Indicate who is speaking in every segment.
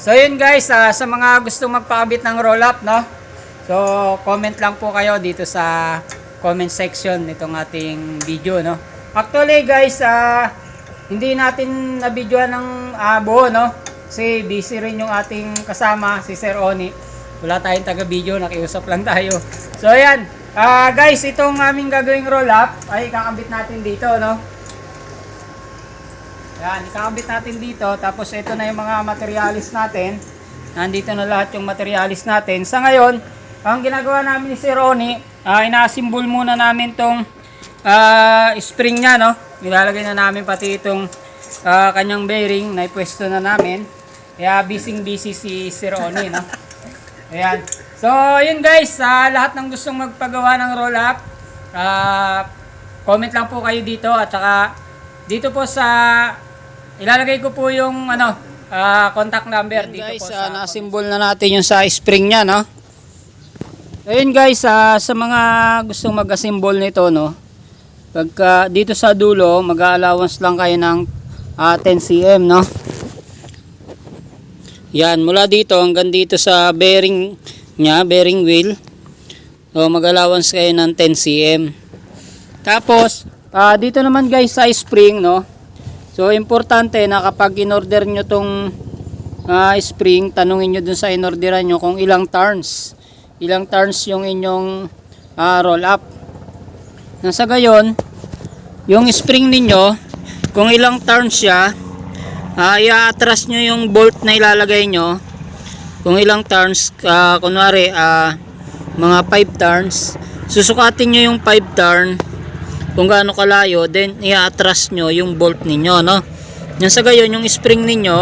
Speaker 1: So yun guys, ah, sa mga gustong magpakabit ng roll up, no? So comment lang po kayo dito sa comment section nitong ating video, no? Actually guys, ah, hindi natin na-videoan ng ah, buo, no? Kasi busy rin yung ating kasama, si Sir Oni. Wala tayong taga-video, nakiusap lang tayo. So ayan, ah, guys, itong aming gagawing roll up ay kakabit natin dito, no? Yan, ikakabit natin dito. Tapos ito na yung mga materialis natin. Nandito na lahat yung materialis natin. Sa ngayon, ang ginagawa namin ni Sir Ronnie, uh, inaasimbol muna namin tong ah, spring niya, no? Nilalagay na namin pati itong ah, kanyang bearing na ipwesto na namin. Kaya busy busy si Sir Ronnie, no? Ayan. So, yun guys, sa lahat ng gustong magpagawa ng roll up, ah, comment lang po kayo dito at saka dito po sa ilalagay ko po yung ano ah, contact number dito
Speaker 2: guys,
Speaker 1: po
Speaker 2: ah,
Speaker 1: sa
Speaker 2: na-symbol na natin yung sa spring niya, no?
Speaker 1: Ayun guys, ah, sa mga gustong mag-assemble nito, no. Pagka dito sa dulo, mag-allowance lang kayo ng ah, 10 cm, no. Yan, mula dito hanggang dito sa bearing niya, bearing wheel. So, mag-allowance kayo ng 10 cm. Tapos, ah, dito naman guys sa spring, no. So, importante na kapag in-order nyo tong ah, spring, tanungin nyo dun sa in-orderan nyo kung ilang turns. Ilang turns yung inyong ah, roll up. Nang sa gayon, yung spring ninyo, kung ilang turns siya, ah, i-atras nyo yung bolt na ilalagay nyo. Kung ilang turns, ah, kunwari, ah, mga 5 turns, susukatin nyo yung 5 turn, kung gaano kalayo, then i-atras nyo yung bolt ninyo, no? Yan sa gayon, yung spring ninyo,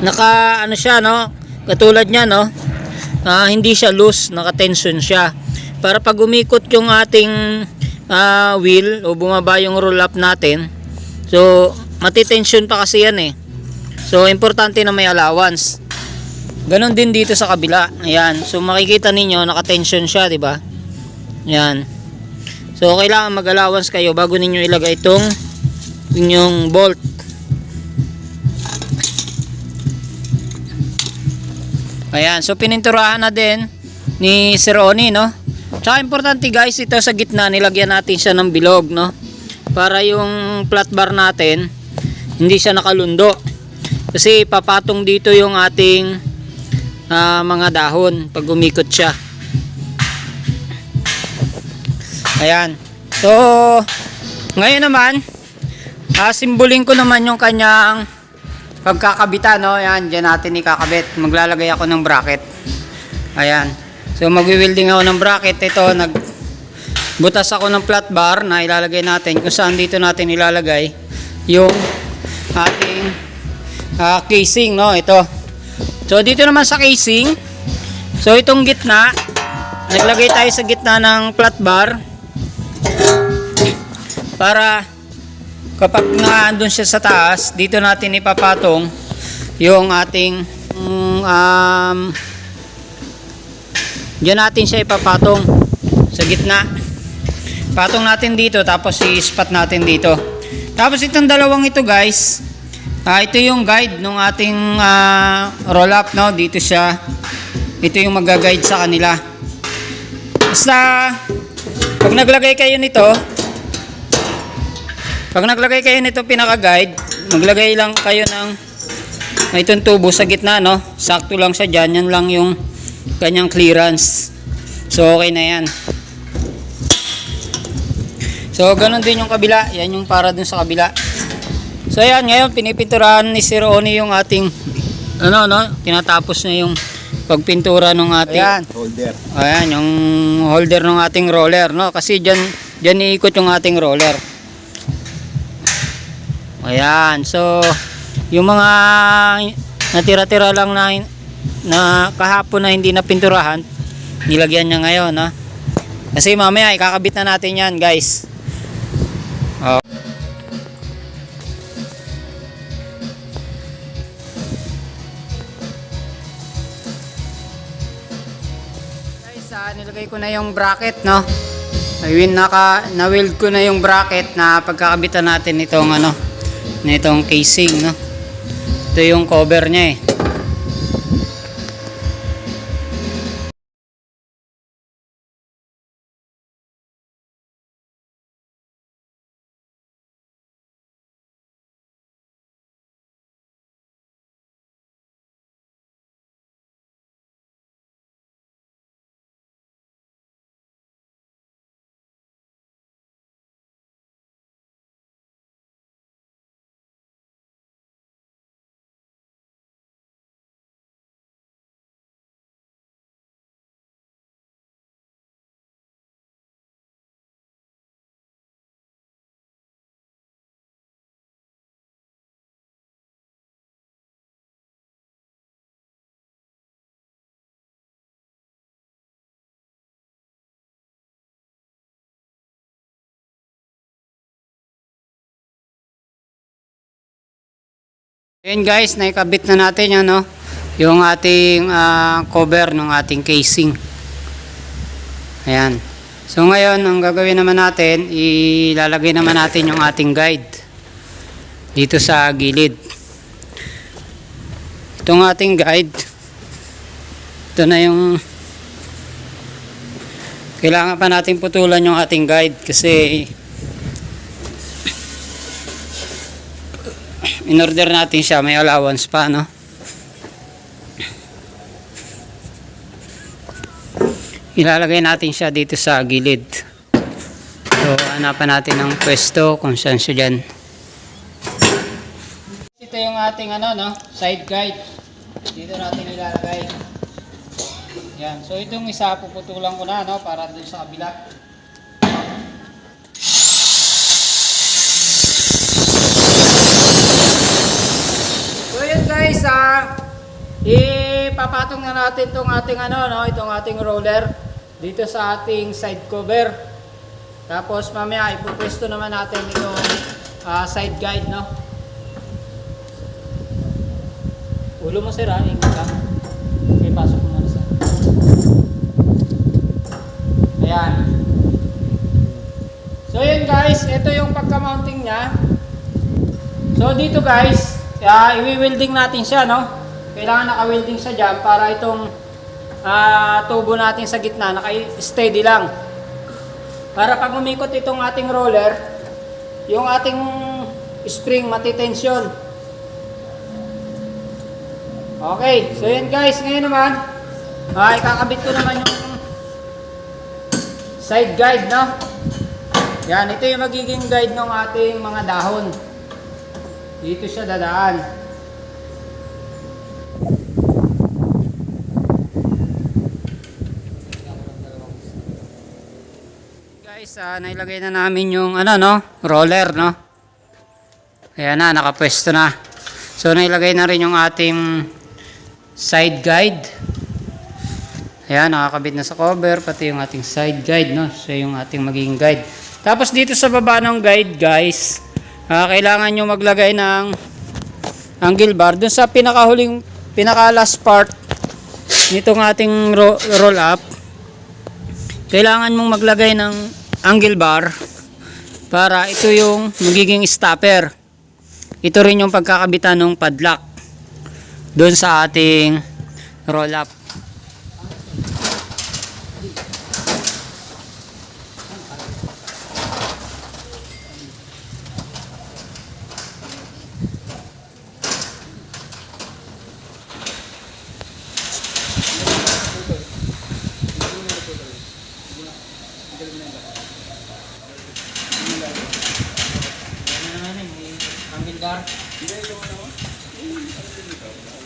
Speaker 1: naka, ano siya, no? Katulad niya, no? Ah, hindi siya loose, naka-tension siya. Para pag umikot yung ating ah, wheel o bumaba yung roll up natin, so, matitension pa kasi yan eh. So, importante na may allowance. Ganon din dito sa kabila. Ayan. So, makikita ninyo, naka-tension siya, di ba? Ayan. So, kailangan mag-allowance kayo bago ninyo ilagay itong inyong bolt. Ayan. So, pininturahan na din ni Sir Oni, no? Tsaka importante guys, ito sa gitna, nilagyan natin siya ng bilog, no? Para yung flat bar natin, hindi siya nakalundo. Kasi papatong dito yung ating ah, mga dahon pag umikot siya. Ayan. So, ngayon naman, ah, simbolin ko naman yung kanyang pagkakabitan, no? Ayan, dyan natin ikakabit. Maglalagay ako ng bracket. Ayan. So, magwi-welding ako ng bracket. Ito, nag butas ako ng flat bar na ilalagay natin kung saan dito natin ilalagay yung ating ah, casing, no? Ito. So, dito naman sa casing, so itong gitna, naglagay tayo sa gitna ng flat bar para kapag naandun siya sa taas, dito natin ipapatong yung ating mm, um, dyan natin siya ipapatong sa gitna. Patong natin dito tapos i-spot natin dito. Tapos itong dalawang ito guys, ah, ito yung guide ng ating ah, roll up no, dito siya. Ito yung mag-guide sa kanila. Basta pag naglagay kayo nito, pag naglagay kayo nito pinaka-guide, maglagay lang kayo ng may tubo sa gitna, no? Sakto lang siya dyan. Yan lang yung kanyang clearance. So, okay na yan. So, ganun din yung kabila. Yan yung para dun sa kabila. So, ayan. Ngayon, pinipinturahan ni Sir Oni yung ating ano, no? Tinatapos na yung pagpintura ng ating
Speaker 2: Ayan.
Speaker 3: Holder.
Speaker 1: Ayan, yung holder ng ating roller, no? Kasi dyan, dyan iikot yung ating roller. Ayan, so, yung mga natira-tira lang na, na kahapon na hindi na pinturahan, nilagyan niya ngayon, no? Kasi mamaya, ikakabit na natin yan, guys. Na yung bracket, no? Ayun, naka, na-weld ko na yung bracket na pagkakabitan natin itong ano, nitong casing, no? Ito yung cover niya eh. Ayan guys, naikabit na natin yan, no? Yung ating ah, cover ng ating casing. Ayan. So ngayon, ang gagawin naman natin, ilalagay naman natin yung ating guide dito sa gilid. Itong ating guide, ito na yung kailangan pa natin putulan yung ating guide kasi in order natin siya may allowance pa no? Ilalagay natin siya dito sa gilid. So hanapan natin ng pwesto kung saan siya dyan. Ito yung ating ano no? Side guide. Dito natin ilalagay. Yan. So itong isa puputulan ko na no? Para dun sa kabila So yun guys, ah, ipapatong na natin itong ating ano, no, itong ating roller dito sa ating side cover. Tapos mamaya ipupwesto naman natin itong ah, side guide, no. Ulo mo sir, ha? Ingat ka. Okay, pasok mo muna sa. Ayan. So yun guys, ito yung pagka-mounting niya. So dito guys, uh, i-welding natin siya, no? Kailangan naka-welding siya dyan para itong ah, tubo natin sa gitna naka-steady lang. Para pag umikot itong ating roller, yung ating spring matitensyon. Okay, so yun guys, ngayon naman, ah, ikakabit ko naman yung side guide, no? Yan, ito yung magiging guide ng ating mga dahon. Dito siya dadaan. Guys, ah, nailagay na namin yung ano no, roller no. Ayan na, nakapwesto na. So nailagay na rin yung ating side guide. Ayan, nakakabit na sa cover, pati yung ating side guide no. So yung ating magiging guide. Tapos dito sa baba ng guide guys, ah, kailangan nyo maglagay ng angle bar dun sa pinakahuling pinaka last part nitong ating ro- roll up kailangan mong maglagay ng angle bar para ito yung magiging stopper. Ito rin yung pagkakabitan ng padlock doon sa ating roll up angle bar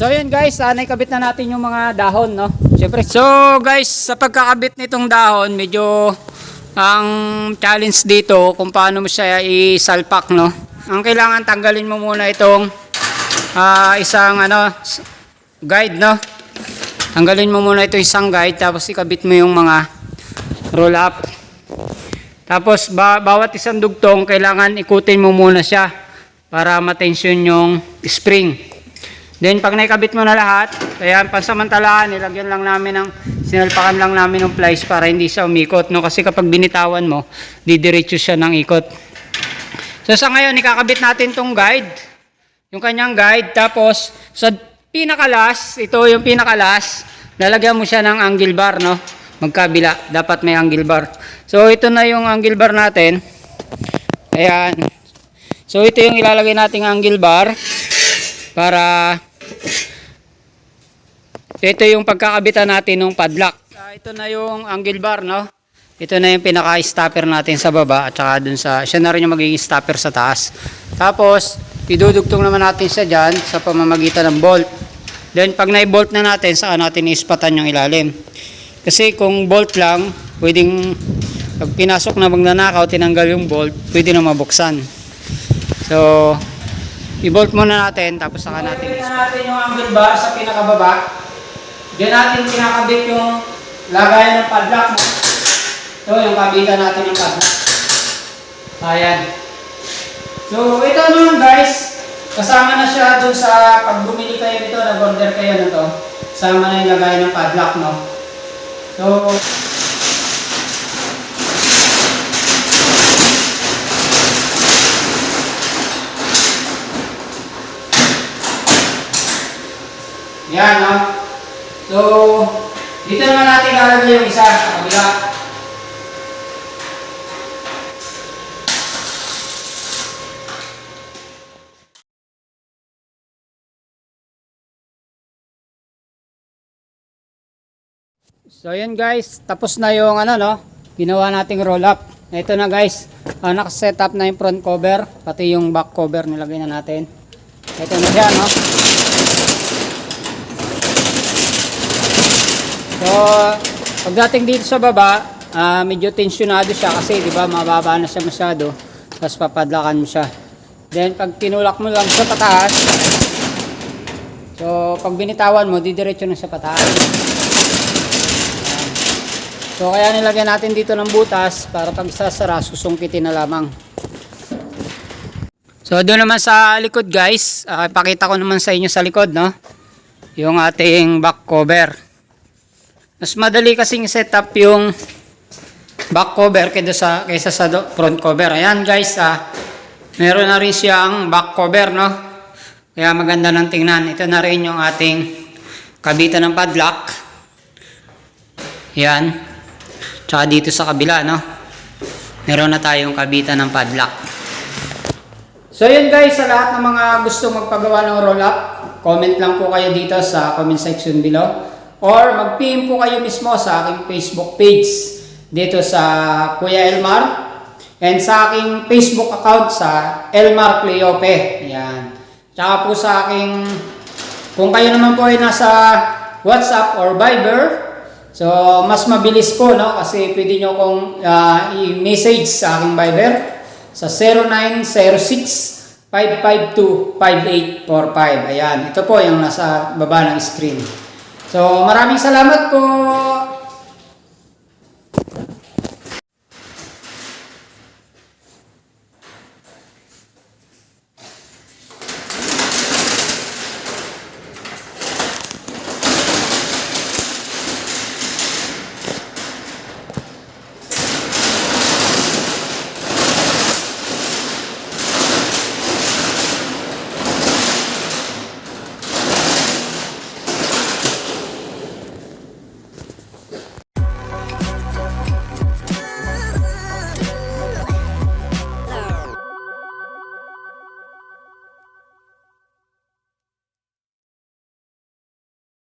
Speaker 1: So yun guys, uh, naikabit na natin yung mga dahon, no? Siyempre. So guys, sa pagkakabit nitong dahon, medyo ang challenge dito kung paano mo siya isalpak, no? Ang kailangan tanggalin mo muna itong ah, isang ano guide, no? Tanggalin mo muna ito isang guide tapos ikabit mo yung mga roll up. Tapos ba, bawat isang dugtong kailangan ikutin mo muna siya para matensyon yung spring. Then pag naikabit mo na lahat, kaya pansamantalaan, nilagyan lang namin ng, sinalpakan lang namin ng plies para hindi siya umikot. No? Kasi kapag binitawan mo, didiretso siya ng ikot. So sa ngayon, ikakabit natin tong guide. Yung kanyang guide. Tapos, sa pinakalas, ito yung pinakalas, lalagyan mo siya ng angle bar, no? Magkabila. Dapat may angle bar. So ito na yung angle bar natin. Ayan. So ito yung ilalagay nating angle bar para ito yung pagkakabitan natin ng padlock. Ah, ito na yung angle bar, no? Ito na yung pinaka-stopper natin sa baba at saka dun sa, siya na rin yung magiging stopper sa taas. Tapos, idudugtong naman natin siya dyan sa pamamagitan ng bolt. Then, pag na-bolt na natin, saka natin ispatan yung ilalim. Kasi kung bolt lang, pwedeng, pag pinasok na magnanakaw, tinanggal yung bolt, pwede na mabuksan. So, i-bolt muna natin, tapos saka natin i natin yung angle bar sa pinakababa. Diyan natin kinakabit yung lagayan ng padlock mo. Ito, yung kabitan natin ng padlock. Ayan. So, ito naman guys, kasama na siya dun sa pag bumili kayo nito, nag-order kayo na to. Kasama na yung lagayan ng padlock, no? So, yan, no? So, dito naman natin lalagay yung isa sa kabila. So yun guys, tapos na yung ano no, ginawa nating roll up. Ito na guys, uh, nakaset up na yung front cover, pati yung back cover nilagay na natin. Ito na siya no. So, pagdating dito sa baba, ah, medyo tensyonado siya kasi 'di ba mababa na siya masyado. Tapos papadlakan mo siya. Then pag tinulak mo lang sa pataas, so pag binitawan mo, didiretso na sa pataas. So kaya nilagyan natin dito ng butas para pag sasara, susungkitin na lamang. So doon naman sa likod guys, uh, pakita ko naman sa inyo sa likod no. Yung ating back cover. Mas madali kasing set up yung back cover kaysa sa, kaysa sa front cover. Ayan guys, ah, meron na rin siyang back cover no. Kaya maganda ng tingnan. Ito na rin yung ating kabitan ng padlock. Yan. Tsaka dito sa kabila, no? Meron na tayong kabitan ng padlock. So yun guys, sa lahat ng mga gusto magpagawa ng roll up, comment lang po kayo dito sa comment section below. Or mag-PM po kayo mismo sa aking Facebook page dito sa Kuya Elmar. And sa aking Facebook account sa Elmar Cleope. Yan. Tsaka po sa aking, kung kayo naman po ay nasa WhatsApp or Viber, So, mas mabilis po, no? Kasi pwede nyo kong ah, i-message sa aking Viber sa 0906-552-5845. Ayan, ito po yung nasa baba ng screen. So, maraming salamat po